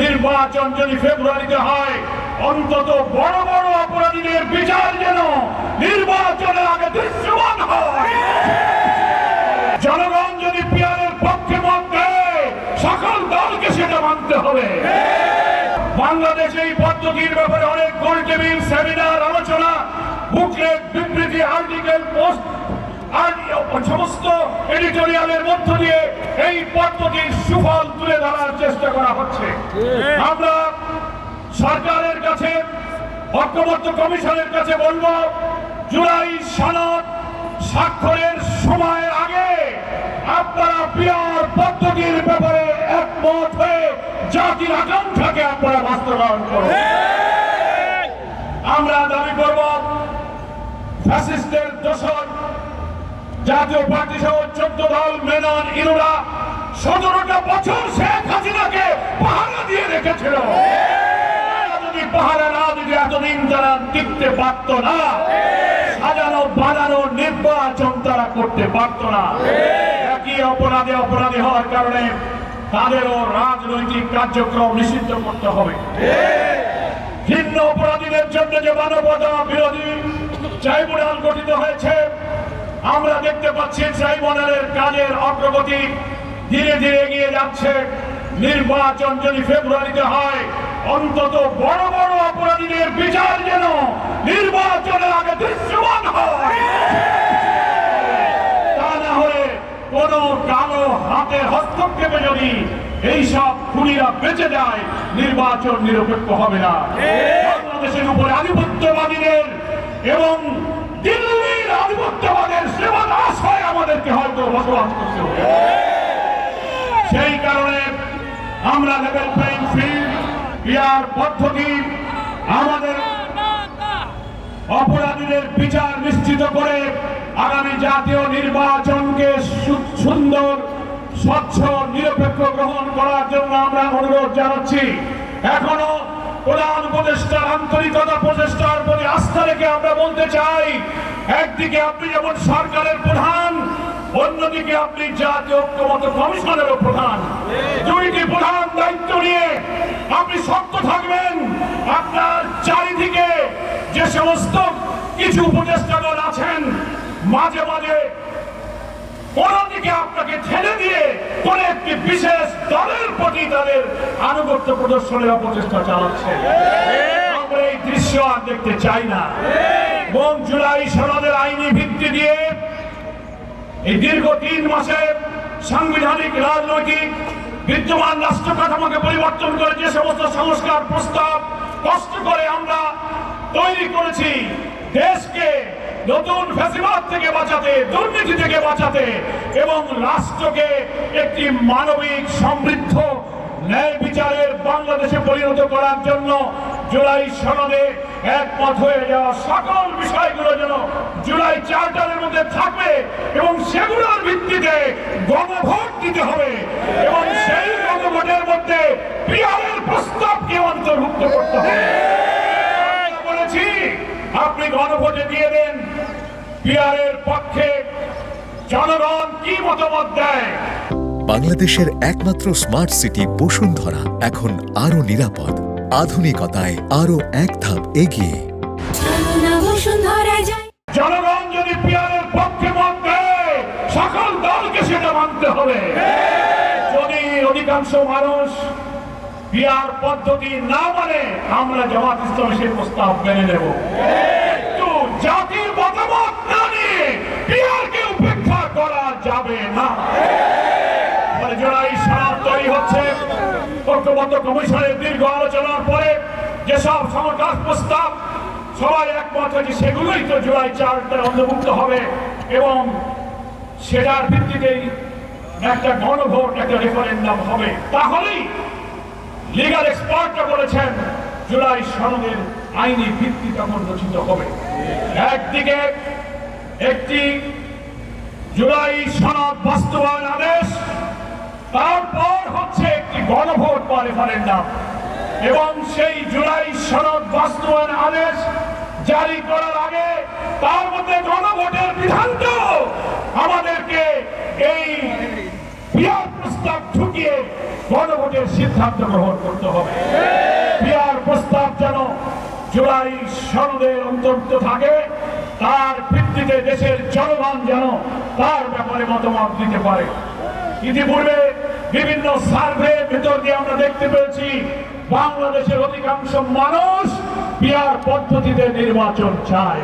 নির্বাচন যদি ফেব্রুয়ারিতে হয়, অন্তত বড় বড় অপরাধীদের বিচার যেন নির্বাচনের আগে দৃশ্যমান হয়। জনগণ যদি পিয়ারের পক্ষে মত দেয়, সকল দলকে সেটা মানতে হবে। বাংলাদেশে এই পদ্ধতির ব্যাপারে অনেক গোল টেবিল সেমিনার, আলোচনা, বুকলেট, বিবৃতি, আর্টিকেল, পোস্ট সমস্ত এডিটোরিয়ালের মধ্য দিয়ে এই পদ্ধতির সুফল তুলে ধরার চেষ্টা করা হচ্ছে। আমরা সরকারের কাছে ঐক্যবদ্ধ কমিশনের কাছে বলব জুলাই সনদ স্বাক্ষরের সময়ের আগে আপনারা পিয়ার পদ্ধতির ব্যাপারে একমত হয়ে জাতির আকাঙ্ক্ষাকে আপনারা বাস্তবায়ন করুন। আমরা দাবি করব ফ্যাসিস্টের দোষর জাতীয় পার্টি সহ চোদ্দ দল, মেনন, ইনুরা, সতেরোটা বছর শেখ হাসিনাকে পাহারা দিয়ে রেখেছিল। যদি পাহারা না দিতে এতদিন তারা টিকতে পারত না। সাজানো নির্বাচন তারা করতে পারত না। একই অপরাধে অপরাধী হওয়ার কারণে তাদেরও রাজনৈতিক কার্যক্রম নিষিদ্ধ করতে হবে। ভিন্ন অপরাধীদের জন্য যে মানবতা বিরোধী ট্রাইব্যুনাল গঠিত হয়েছে আমরা দেখতে পাচ্ছি ট্রাইব্যুনালের কাজের অগ্রগতি। ধীরে ধীরে এগিয়ে যাচ্ছে। নির্বাচন যদি ফেব্রুয়ারিতে হয় অন্তত বড় বড় অপরাধীদের বিচার যেন নির্বাচনের আগে দৃশ্যমান হয়। তা না হলে কোন কালো হাতে হস্তক্ষেপে যদি এইসব খুনিরা বেঁচে যায় নির্বাচন নিরপেক্ষ হবে না। বাংলাদেশের উপরে আধিপত্যবাদীদের এবং দিল্লির আমাদেরকে হয়তো করতে সেই কারণে আমরা লেভেল প্লেইং ফিল্ড পদ্ধতি, আমাদের অপরাধীদের বিচার নিশ্চিত করে আগামী জাতীয় নির্বাচনকে সুন্দর, স্বচ্ছ, নিরপেক্ষ গ্রহণ করার জন্য আমরা অনুরোধ জানাচ্ছি। এখনও প্রধান উপদেষ্টার, আন্তরিকতা প্রচেষ্টার প্রতি আস্থা রেখে আমরা বলতে চাই একদিকে আপনি যেমন সরকারের প্রধান, অন্যদিকে আপনি জাতীয় ঐক্যমত কমিশনেরও প্রধান। দুইটি প্রধান দায়িত্ব নিয়ে আপনি শক্ত থাকবেন। আপনার চারিদিকে যে সমস্ত কিছু উপদেষ্টা দল আছেন, মাঝে মাঝে কোন দিকে আপনাকে ঠেলে দিয়ে কোন একটি বিশেষ দলের প্রতি তাদের আনুগত্য প্রদর্শনের অপচেষ্টা চালাচ্ছে আমরা এই দৃশ্য আর দেখতে চাই না। এবং জুলাই সনদের আইনি ভিত্তি দিয়ে এই দীর্ঘ তিন মাসে সাংবিধানিক, রাজনৈতিক, বিদ্যমান রাষ্ট্র কাঠামোকে পরিবর্তন করে যে সমস্ত সংস্কার প্রস্তাব কষ্ট করে আমরা তৈরি করেছি, দেশকে নতুন ফ্যাসিবাদ থেকে বাঁচাতে, দুর্নীতি থেকে বাঁচাতে এবং রাষ্ট্রকে একটি মানবিক সমৃদ্ধ ন্যায় বিচারের বাংলাদেশে পরিণত করার জন্য জুলাই সনদে একমত হয়ে যাওয়া সকল বিষয়গুলো যেন জুলাই চার্টারের মধ্যে থাকবে এবং সেগুলোর ভিত্তিতে গণভোট দিতে হবে এবং সেই গণভোটের মধ্যে পিয়ারের প্রস্তাবকে অন্তর্ভুক্ত করতে হবে। বলেছি, আপনি গণভোটে দিয়ে দেন পিয়ারের পক্ষে জনগণ কি মতামত দেয়? বাংলাদেশের একমাত্র স্মার্ট সিটি বসুন্ধরা, এখন আরও নিরাপদ। আধুনিকতায় আরও এক ধাপ এগিয়ে। জনগণ যদি পিয়ারের পক্ষে মত দেয় সকল দলকে সেটা মানতে হবে। যদি অধিকাংশ মানুষ পিয়ার পদ্ধতি না মানে আমরা জামাত ইসলামে সেই প্রস্তাব মেনে নেব। কিন্তু জাতির মতামত না নিয়ে পিয়ারকে উপেক্ষা করা যাবে না। ফলে জুলাই তৈরি হচ্ছে, ঐক্যবদ্ধ কমিশনের আলোচনার পরে যেসব সমকাল প্রস্তাব, সবাই একমত হয়েছে, সেগুলোই তো জুলাই চারটার অন্তর্ভুক্ত হবে এবং সেটার ভিত্তিতেই একটা গণভোট, একটা রেফারেন্ডাম হবে। তাহলেই লিগাল এক্সপার্টরা বলেছেন, জুলাই সনদের আইনি ভিত্তি তখন রচিত হবে। একদিকে একটি জুলাই সনদ বাস্তবায়ন আদেশ, তারপর হচ্ছে একটি গণভোট বা রেফারেন্ডাম এবং সেই জুলাই সনদ বাস্তবায়ন আদেশ জারি করার আগে তার মধ্যে গণভোটের বিধানটাও আমাদেরকে এই বিয়ার প্রস্তাব ঢুকিয়ে গণভোটের সিদ্ধান্ত গ্রহণ করতে হবে। বিয়ার প্রস্তাব যেন জুলাই সনদের অন্তর্ভুক্ত থাকে, তার ভিত্তিতে দেশের জনগণ যেন তার ব্যাপারে মতামত দিতে পারে। ইতিপূর্বে বিভিন্ন সার্ভে ভেতর দিয়ে আমরা দেখতে পেয়েছি বাংলাদেশের অধিকাংশ মানুষ বিয়ার পদ্ধতিতে নির্বাচন চায়।